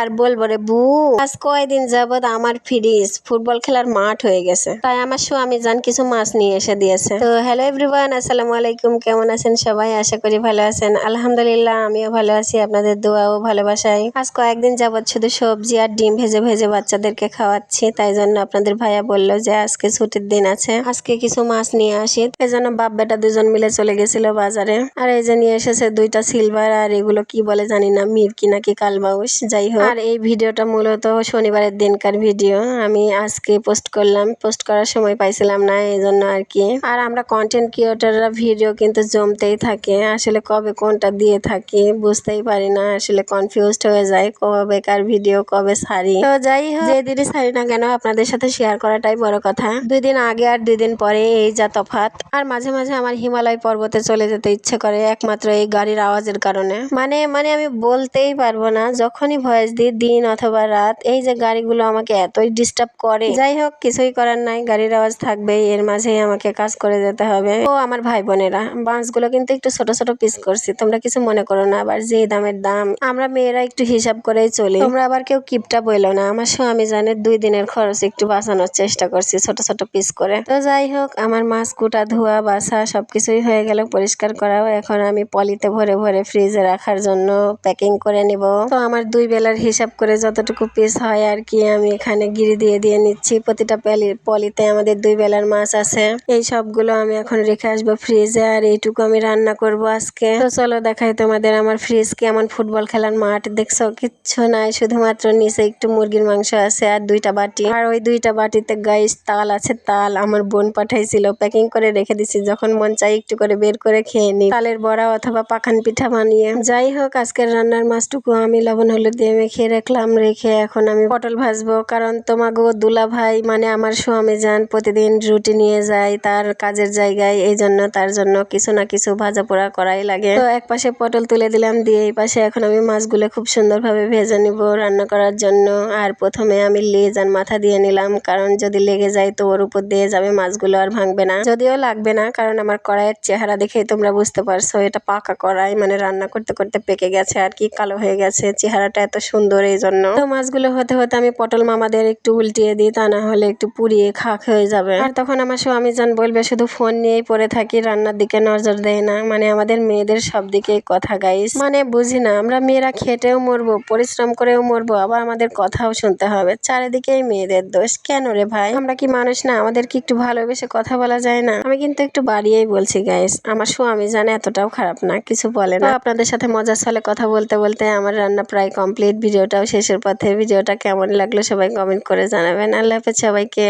আর বলব রে বু? আজ কয়দিন যাবত আমার ফ্রিজ ফুটবল খেলার মাঠ হয়ে গেছে। তাই আমার স্বামী জান কিছু মাছ নিয়ে এসে দিয়েছে। তো হ্যালো এভরিওয়ান আসসালামু আলাইকুম, কেমন আছেন সবাই? আশা করি ভালো আছেন। আলহামদুলিল্লাহ, আমিও ভালো আছি। আপনাদের দোয়া ও ভালোবাসায়। আজ কয়েকদিন যাবত শুধু সবজি আর ডিম ভেজে ভেজে বাচ্চাদেরকে খাওয়াচ্ছি। তাই জন্য আপনাদের ভাইয়া বলল যে আজকে ছুটির দিন আছে। আজকে কিছু মাছ নিয়ে আসি। এজন্য বাপ বেটা দুজন মিলে চলে গেছিল বাজারে। আর এই যে নিয়ে এসেছে দুইটা সিলভার আর এগুলো কি বলে জানি না মিরকি নাকি কালবাউস যাই হোক আর এই ভিডিওটা মূলত শনিবারের দিনকার ভিডিও। আমি আজকে পোস্ট করলাম, পোস্ট করার সময় পাইছিলাম না এই জন্য আর কি। আর আমরা কন্টেন্ট ক্রিয়েটররা ভিডিও কিন্তু জমতেই থাকে, আসলে কবে কোনটা দিয়ে থাকি বুঝতেই পারি না, আসলে কনফিউজড হয়ে যায় কবে কার ভিডিও কবে ছাড়ি তো যাই হোক, যে দিনই ছাড়ি না কেন আপনাদের সাথে শেয়ার করাটাই বড় কথা। দুই দিন আগে আর দুই দিন পরে এই যা তফাৎ। আর মাঝে মাঝে আমার হিমালয় পর্বতে চলে যেতে ইচ্ছে করে, একমাত্র এই গাড়ির আওয়াজের কারণে। মানে মানে আমি বলতেই পারব না, যখনই ভয়েস দিই দিন অথবা রাত, এই যে গাড়িগুলো আমাকে এতই ডিস্টার্ব করে। যাই হোক, কিছুই করার নাই, গাড়ির আওয়াজ থাকবেই, এর মাঝেই আমাকে কাজ করে যেতে হবে। ও আমার ভাই বোনেরা বাঁশগুলো কিন্তু একটু ছোট ছোট পিস করছি, তোমরা কিছু মনে করো না, আবার যে দামের দাম, আমরা মেয়েরা একটু হিসাব করেই চলি। তোমরা আবার কেউ কিপটা বইলো না, আমার স্বামী জানে দুই দিনের খরচ একটু বাঁচানোর চেষ্টা করছি ছোট ছোট পিস করে। তো যাই হোক, আমার মাছ কুটা, ধোয়া বাসা সবকিছুই হয়ে গেল, পরিষ্কার করাও। এখন আমি পলিতে ভরে ভরে ফ্রিজে রাখার জন্য প্যাকিং করে নিব। তো আমার দুই বেলার হিসাব করে যতটুকু পিস হয় আর কি আমি এখানে গিরি দিয়ে দিয়ে নিচ্ছি। প্রতিটা পলি- পলিতে আমাদের দুই বেলার মাছ আছে। এই সবগুলো আমি এখন রেখে আসব ফ্রিজে আর এইটুকু আমি রান্না করব আজকে। তো চলো দেখাই তোমাদের আমার ফ্রিজ কেমন ফুটবল খেলার মাঠ। দেখছ, কিচ্ছু নাই, শুধুমাত্র নিচে একটু মুরগির মাংস আছে আর দুইটা বাটি। আর ওই দুইটা বাটিতে গাইস তাল আছে, তাল। আমার বোন পাঠাইছিল প্যাকিং করে রেখে দিছি। যখন মন চাই একটু করে বের করে খেয়ে নি। তালের বড়া অথবা পাখান পিঠা বানিয়ে। যাই হোক, আজকের রান্নার মাছটুকু আমি লবণ, হলুদ দিয়ে মেখে রাখলাম, রেখে এখন আমি পটল ভাজবো। কারণ তোমাগো দুলা ভাই মানে আমার স্বামী যান, প্রতিদিন রুটি নিয়ে যায় তার কাজের জায়গায় এই জন্য তার জন্য কিছু না কিছু ভাজা পোড়া করাই লাগে। তো এক পাশে পটল তুলে দিলাম, দিয়ে এই পাশে এখন আমি মাছগুলো খুব সুন্দরভাবে ভেজে নিব রান্না করার জন্য। আর প্রথমে আমি লেজ আর মাথা দিয়ে নিলাম, কারণ যদি লেগে যায় তো ওর উপর দিয়ে যাবে, মাছগুলো আর ভাঙবে না। যদিও লাগবে না, কারণ আমার কড়াইয়ের চেহারা দেখেই তোমরা বুঝতে পারছ, এটা পাকা কড়াই মানে রান্না করতে করতে পেকে গেছে আর কি, কালো হয়ে গেছে। চেহারাটা এত সুন্দর এই জন্য তো মাছগুলো হতে হতে আমি পটল মামাদের একটু উল্টিয়ে দিই, তা না হলে একটু পুড়িয়ে খাক হয়ে যাবে। আর তখন আমার স্বামী যান বলবে, শুধু ফোন নিয়েই পড়ে থাকি, রান্নার দিকে নজর দেয় না। মানে আমাদের মেয়েদের সব দিকেই কথা গাইস মানে বুঝি না, আমরা মেয়েরা খেটেও মরবো, পরিশ্রম করেও মরবো, আবার আমাদের কথাও শুনতে হবে। চারিদিকেই মেয়েদের দোষ। কেন রে ভাই? আমরা কি মানুষ না? আমাদের কি একটু ভালোবেসে কথা বলা যায় না? আমি কিন্তু একটু বাড়িয়েই বলছি গাইস আমার স্বামী জানে এতটাও খারাপ না, কিছু বলে না। আপনাদের সাথে মজার সালে কথা বলতে বলতে আমার রান্না প্রায় কমপ্লিট ভিডিওটাও শেষের পথে। ভিডিওটা কেমন লাগল সবাই কমেন্ট করে জানাবেন। আল্লাহ হাফেজ সবাইকে।